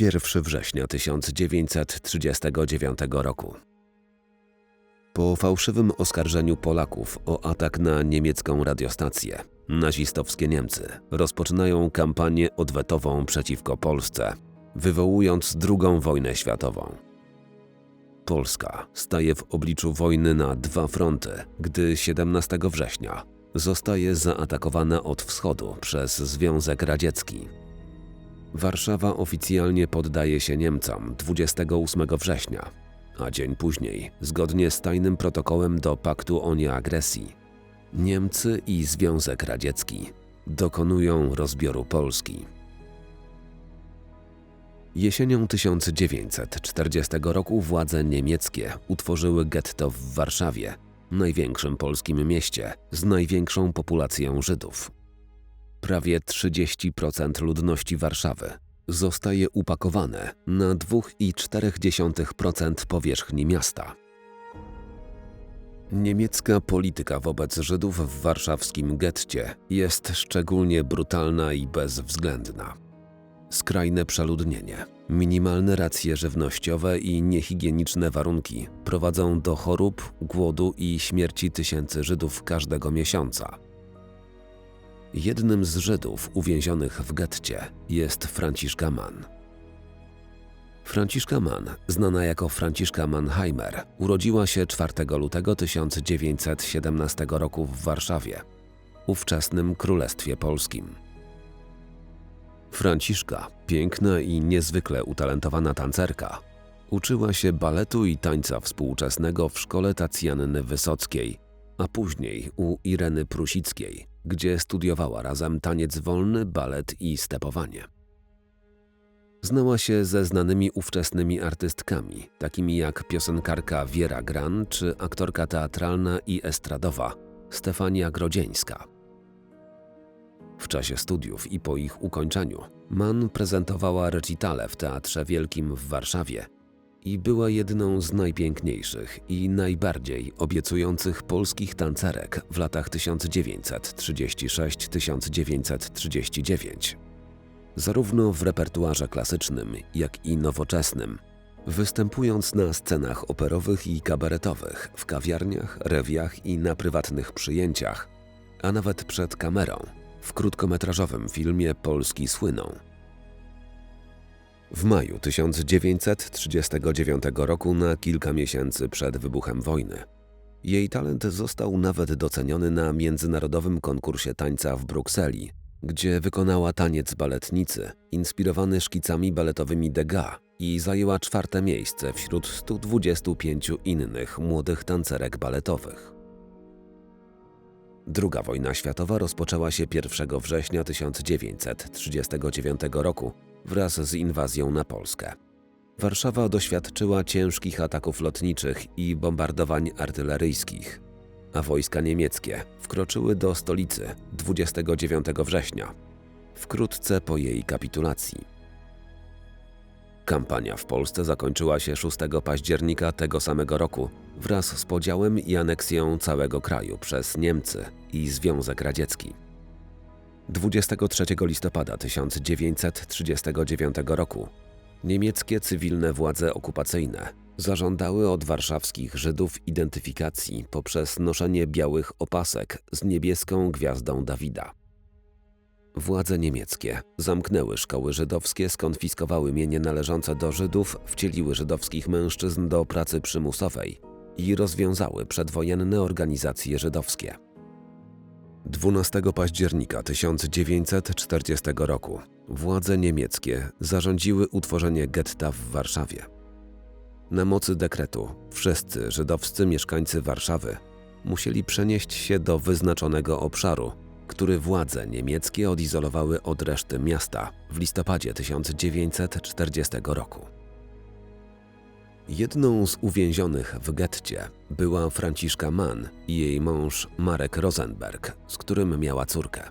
1 września 1939 roku. Po fałszywym oskarżeniu Polaków o atak na niemiecką radiostację, nazistowskie Niemcy rozpoczynają kampanię odwetową przeciwko Polsce, wywołując II wojnę światową. Polska staje w obliczu wojny na dwa fronty, gdy 17 września zostaje zaatakowana od wschodu przez Związek Radziecki. Warszawa oficjalnie poddaje się Niemcom 28 września, a dzień później, zgodnie z tajnym protokołem do paktu o nieagresji, Niemcy i Związek Radziecki dokonują rozbioru Polski. Jesienią 1940 roku władze niemieckie utworzyły getto w Warszawie, największym polskim mieście z największą populacją Żydów. Prawie 30% ludności Warszawy zostaje upakowane na 2,4% powierzchni miasta. Niemiecka polityka wobec Żydów w warszawskim getcie jest szczególnie brutalna i bezwzględna. Skrajne przeludnienie, minimalne racje żywnościowe i niehigieniczne warunki prowadzą do chorób, głodu i śmierci tysięcy Żydów każdego miesiąca. Jednym z Żydów uwięzionych w getcie jest Franciszka Mann. Franciszka Mann, znana jako Franciszka Mannheimer, urodziła się 4 lutego 1917 roku w Warszawie, ówczesnym Królestwie Polskim. Franciszka, piękna i niezwykle utalentowana tancerka, uczyła się baletu i tańca współczesnego w szkole Tacjanny Wysockiej, a później u Ireny Prusickiej, gdzie studiowała razem taniec wolny, balet i stepowanie. Znała się ze znanymi ówczesnymi artystkami, takimi jak piosenkarka Wiera Gran czy aktorka teatralna i estradowa Stefania Grodzieńska. W czasie studiów i po ich ukończeniu Mann prezentowała recitale w Teatrze Wielkim w Warszawie i była jedną z najpiękniejszych i najbardziej obiecujących polskich tancerek w latach 1936-1939. Zarówno w repertuarze klasycznym, jak i nowoczesnym, występując na scenach operowych i kabaretowych, w kawiarniach, rewiach i na prywatnych przyjęciach, a nawet przed kamerą, w krótkometrażowym filmie Polski słyną. W maju 1939 roku, na kilka miesięcy przed wybuchem wojny, jej talent został nawet doceniony na międzynarodowym konkursie tańca w Brukseli, gdzie wykonała taniec baletnicy inspirowany szkicami baletowymi Degas i zajęła czwarte miejsce wśród 125 innych młodych tancerek baletowych. Druga wojna światowa rozpoczęła się 1 września 1939 roku wraz z inwazją na Polskę. Warszawa doświadczyła ciężkich ataków lotniczych i bombardowań artyleryjskich, a wojska niemieckie wkroczyły do stolicy 29 września, wkrótce po jej kapitulacji. Kampania w Polsce zakończyła się 6 października tego samego roku wraz z podziałem i aneksją całego kraju przez Niemcy i Związek Radziecki. 23 listopada 1939 roku niemieckie cywilne władze okupacyjne zażądały od warszawskich Żydów identyfikacji poprzez noszenie białych opasek z niebieską gwiazdą Dawida. Władze niemieckie zamknęły szkoły żydowskie, skonfiskowały mienie należące do Żydów, wcieliły żydowskich mężczyzn do pracy przymusowej i rozwiązały przedwojenne organizacje żydowskie. 12 października 1940 roku władze niemieckie zarządziły utworzenie getta w Warszawie. Na mocy dekretu wszyscy żydowscy mieszkańcy Warszawy musieli przenieść się do wyznaczonego obszaru, który władze niemieckie odizolowały od reszty miasta w listopadzie 1940 roku. Jedną z uwięzionych w getcie była Franciszka Mann i jej mąż Marek Rosenberg, z którym miała córkę.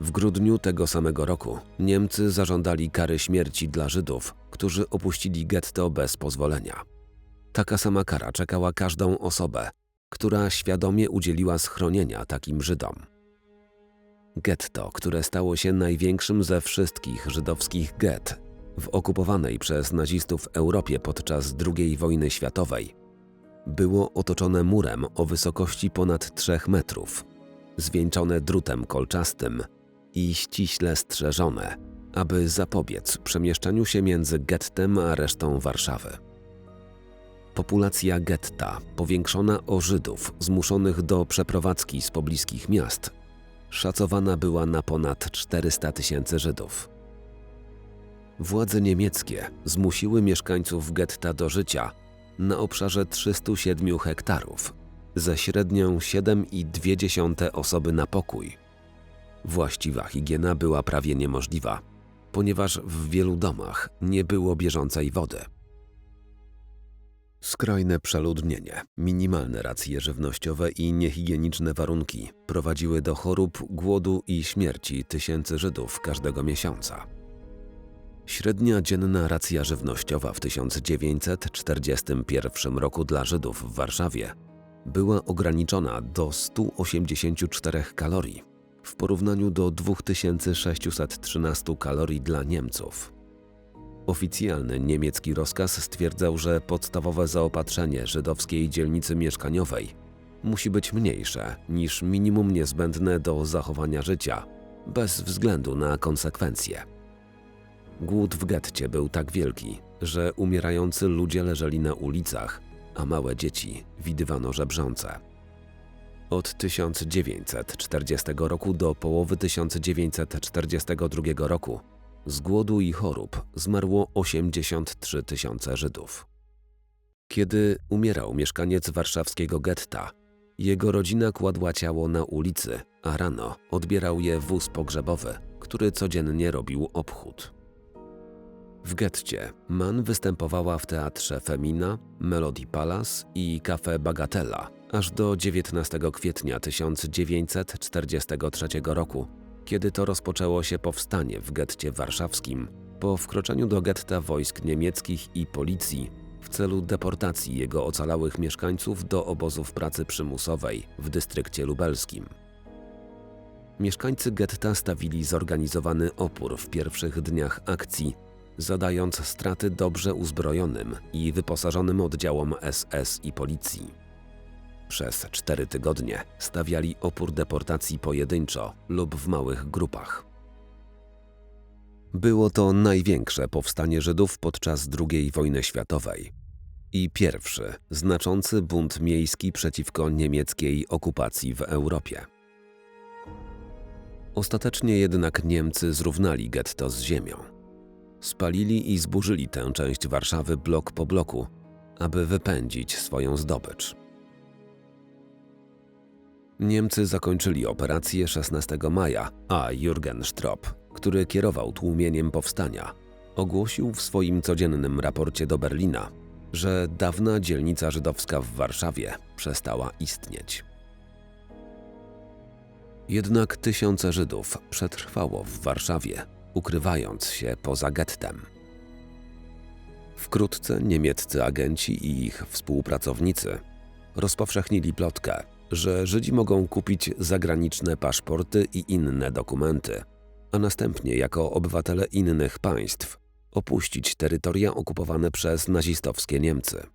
W grudniu tego samego roku Niemcy zażądali kary śmierci dla Żydów, którzy opuścili getto bez pozwolenia. Taka sama kara czekała każdą osobę, która świadomie udzieliła schronienia takim Żydom. Getto, które stało się największym ze wszystkich żydowskich get w okupowanej przez nazistów Europie podczas II wojny światowej, było otoczone murem o wysokości ponad 3 metrów, zwieńczone drutem kolczastym i ściśle strzeżone, aby zapobiec przemieszczaniu się między gettem a resztą Warszawy. Populacja getta, powiększona o Żydów zmuszonych do przeprowadzki z pobliskich miast, szacowana była na ponad 400 tysięcy Żydów. Władze niemieckie zmusiły mieszkańców getta do życia na obszarze 307 hektarów, ze średnią 7,2 osoby na pokój. Właściwa higiena była prawie niemożliwa, ponieważ w wielu domach nie było bieżącej wody. Skrajne przeludnienie, minimalne racje żywnościowe i niehigieniczne warunki prowadziły do chorób, głodu i śmierci tysięcy Żydów każdego miesiąca. Średnia dzienna racja żywnościowa w 1941 roku dla Żydów w Warszawie była ograniczona do 184 kalorii w porównaniu do 2613 kalorii dla Niemców. Oficjalny niemiecki rozkaz stwierdzał, że podstawowe zaopatrzenie żydowskiej dzielnicy mieszkaniowej musi być mniejsze niż minimum niezbędne do zachowania życia, bez względu na konsekwencje. Głód w getcie był tak wielki, że umierający ludzie leżeli na ulicach, a małe dzieci widywano żebrzące. Od 1940 roku do połowy 1942 roku z głodu i chorób zmarło 83 tysiące Żydów. Kiedy umierał mieszkaniec warszawskiego getta, jego rodzina kładła ciało na ulicy, a rano odbierał je wóz pogrzebowy, który codziennie robił obchód. W getcie Mann występowała w teatrze Femina, Melody Palace i Cafe Bagatella aż do 19 kwietnia 1943 roku, kiedy to rozpoczęło się powstanie w getcie warszawskim po wkroczeniu do getta wojsk niemieckich i policji w celu deportacji jego ocalałych mieszkańców do obozów pracy przymusowej w dystrykcie lubelskim. Mieszkańcy getta stawili zorganizowany opór w pierwszych dniach akcji, zadając straty dobrze uzbrojonym i wyposażonym oddziałom SS i policji. Przez cztery tygodnie stawiali opór deportacji pojedynczo lub w małych grupach. Było to największe powstanie Żydów podczas II wojny światowej i pierwszy znaczący bunt miejski przeciwko niemieckiej okupacji w Europie. Ostatecznie jednak Niemcy zrównali getto z ziemią. Spalili i zburzyli tę część Warszawy blok po bloku, aby wypędzić swoją zdobycz. Niemcy zakończyli operację 16 maja, a Jürgen Stropp, który kierował tłumieniem powstania, ogłosił w swoim codziennym raporcie do Berlina, że dawna dzielnica żydowska w Warszawie przestała istnieć. Jednak tysiące Żydów przetrwało w Warszawie, ukrywając się poza gettem. Wkrótce niemieccy agenci i ich współpracownicy rozpowszechnili plotkę, że Żydzi mogą kupić zagraniczne paszporty i inne dokumenty, a następnie jako obywatele innych państw opuścić terytoria okupowane przez nazistowskie Niemcy.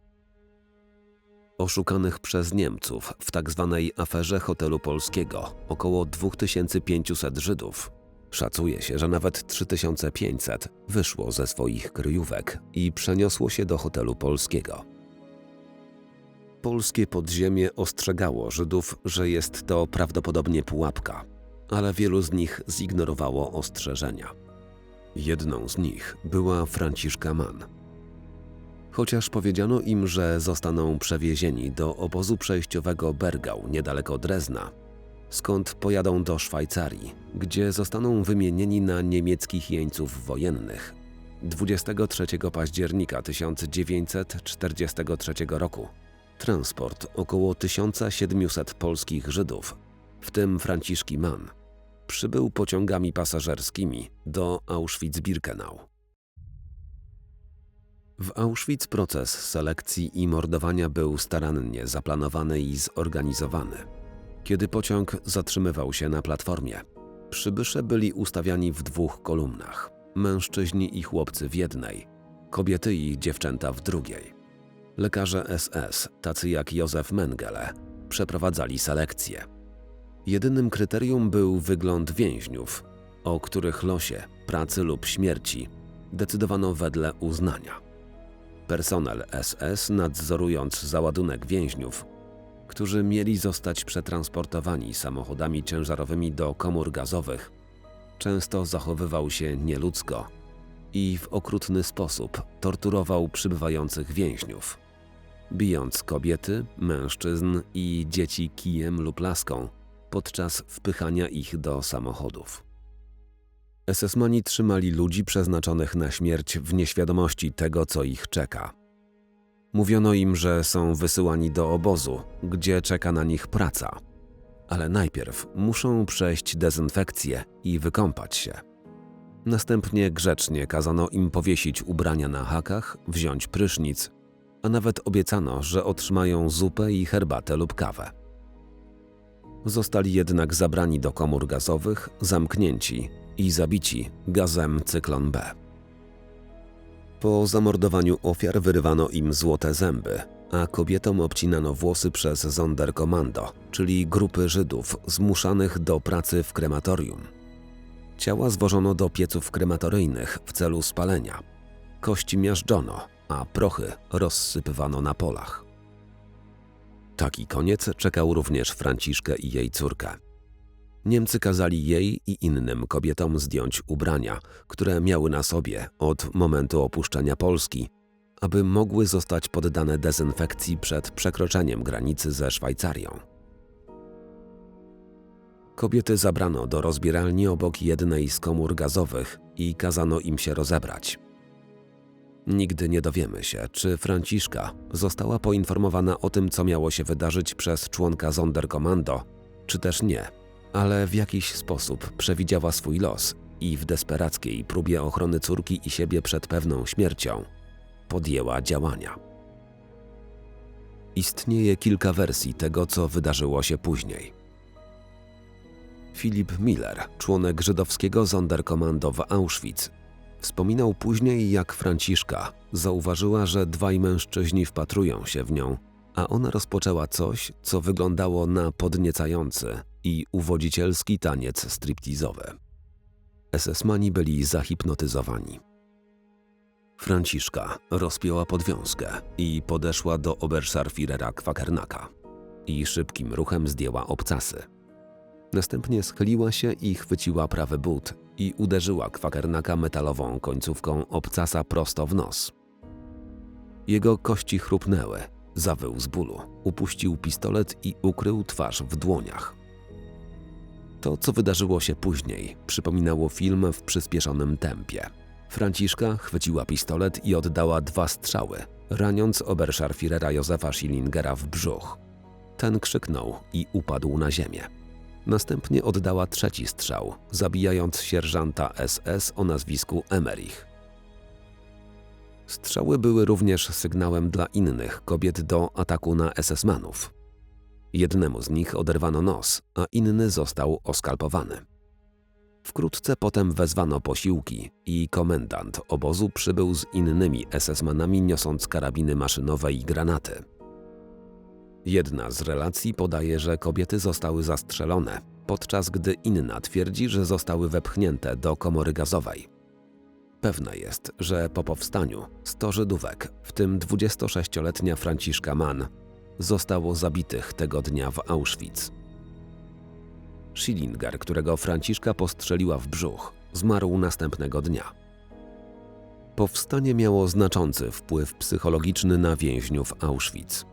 Oszukanych przez Niemców w tzw. Tak aferze hotelu polskiego około 2500 Żydów. Szacuje się, że nawet 3500 wyszło ze swoich kryjówek i przeniosło się do hotelu polskiego. Polskie podziemie ostrzegało Żydów, że jest to prawdopodobnie pułapka, ale wielu z nich zignorowało ostrzeżenia. Jedną z nich była Franciszka Mann. Chociaż powiedziano im, że zostaną przewiezieni do obozu przejściowego Bergau niedaleko Drezna, skąd pojadą do Szwajcarii, gdzie zostaną wymienieni na niemieckich jeńców wojennych. 23 października 1943 roku transport około 1700 polskich Żydów, w tym Franciszki Mann, przybył pociągami pasażerskimi do Auschwitz-Birkenau. W Auschwitz proces selekcji i mordowania był starannie zaplanowany i zorganizowany. Kiedy pociąg zatrzymywał się na platformie, Przybysze byli ustawiani w dwóch kolumnach. Mężczyźni i chłopcy w jednej, kobiety i dziewczęta w drugiej. Lekarze SS, tacy jak Józef Mengele, przeprowadzali selekcję. Jedynym kryterium był wygląd więźniów, o których losie, pracy lub śmierci decydowano wedle uznania. Personel SS, nadzorując załadunek więźniów, którzy mieli zostać przetransportowani samochodami ciężarowymi do komór gazowych, często zachowywał się nieludzko i w okrutny sposób torturował przybywających więźniów, bijąc kobiety, mężczyzn i dzieci kijem lub laską podczas wpychania ich do samochodów. SS-mani trzymali ludzi przeznaczonych na śmierć w nieświadomości tego, co ich czeka. Mówiono im, że są wysyłani do obozu, gdzie czeka na nich praca. Ale najpierw muszą przejść dezynfekcję i wykąpać się. Następnie grzecznie kazano im powiesić ubrania na hakach, wziąć prysznic, a nawet obiecano, że otrzymają zupę i herbatę lub kawę. Zostali jednak zabrani do komór gazowych, zamknięci i zabici gazem cyklon B. Po zamordowaniu ofiar wyrywano im złote zęby, a kobietom obcinano włosy przez Sonderkommando, czyli grupy Żydów zmuszanych do pracy w krematorium. Ciała zwożono do pieców krematoryjnych w celu spalenia. Kości miażdżono, a prochy rozsypywano na polach. Taki koniec czekał również Franciszkę i jej córkę. Niemcy kazali jej i innym kobietom zdjąć ubrania, które miały na sobie od momentu opuszczenia Polski, aby mogły zostać poddane dezynfekcji przed przekroczeniem granicy ze Szwajcarią. Kobiety zabrano do rozbieralni obok jednej z komór gazowych i kazano im się rozebrać. Nigdy nie dowiemy się, czy Franciszka została poinformowana o tym, co miało się wydarzyć przez członka Sonderkommando, czy też nie, ale w jakiś sposób przewidziała swój los i w desperackiej próbie ochrony córki i siebie przed pewną śmiercią podjęła działania. Istnieje kilka wersji tego, co wydarzyło się później. Filip Miller, członek żydowskiego Sonderkommando w Auschwitz, Wspominał później, jak Franciszka zauważyła, że dwaj mężczyźni wpatrują się w nią, a ona rozpoczęła coś, co wyglądało na podniecający i uwodzicielski taniec striptizowy. SS-mani byli zahipnotyzowani. Franciszka rozpięła podwiązkę i podeszła do Oberscharführera Kwakernaka i szybkim ruchem zdjęła obcasy. Następnie schyliła się i chwyciła prawy but i uderzyła kwakernaka metalową końcówką obcasa prosto w nos. Jego kości chrupnęły, zawył z bólu, upuścił pistolet i ukrył twarz w dłoniach. To, co wydarzyło się później, przypominało film w przyspieszonym tempie. Franciszka chwyciła pistolet i oddała dwa strzały, raniąc Oberscharführera Józefa Schillingera w brzuch. Ten krzyknął i upadł na ziemię. Następnie oddała trzeci strzał, zabijając sierżanta SS o nazwisku Emerich. Strzały były również sygnałem dla innych kobiet do ataku na SS-manów. Jednemu z nich oderwano nos, a inny został oskalpowany. Wkrótce potem wezwano posiłki i komendant obozu przybył z innymi SS-manami niosąc karabiny maszynowe i granaty. Jedna z relacji podaje, że kobiety zostały zastrzelone, podczas gdy inna twierdzi, że zostały wepchnięte do komory gazowej. Pewna jest, że po powstaniu 100 Żydówek, w tym 26-letnia Franciszka Mann, zostało zabitych tego dnia w Auschwitz. Schillinger, którego Franciszka postrzeliła w brzuch, zmarł następnego dnia. Powstanie miało znaczący wpływ psychologiczny na więźniów Auschwitz.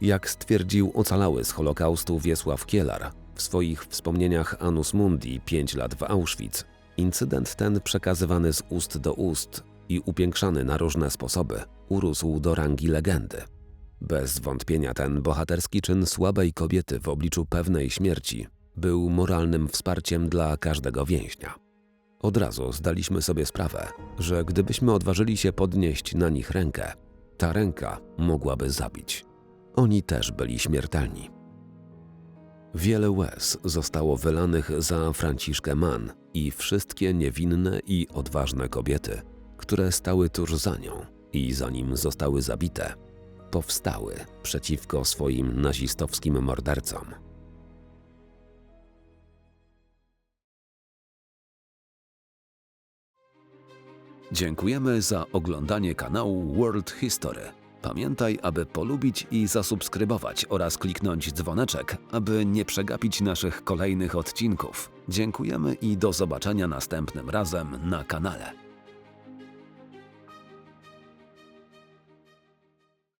Jak stwierdził ocalały z Holokaustu Wiesław Kielar w swoich wspomnieniach Anus Mundi pięć lat w Auschwitz, incydent ten przekazywany z ust do ust i upiększany na różne sposoby urósł do rangi legendy. Bez wątpienia ten bohaterski czyn słabej kobiety w obliczu pewnej śmierci był moralnym wsparciem dla każdego więźnia. Od razu zdaliśmy sobie sprawę, że gdybyśmy odważyli się podnieść na nich rękę, ta ręka mogłaby zabić. Oni też byli śmiertelni. Wiele łez zostało wylanych za Franciszkę Mann i wszystkie niewinne i odważne kobiety, które stały tuż za nią i zanim zostały zabite, powstały przeciwko swoim nazistowskim mordercom. Dziękujemy za oglądanie kanału World History. Pamiętaj, aby polubić i zasubskrybować oraz kliknąć dzwoneczek, aby nie przegapić naszych kolejnych odcinków. Dziękujemy i do zobaczenia następnym razem na kanale.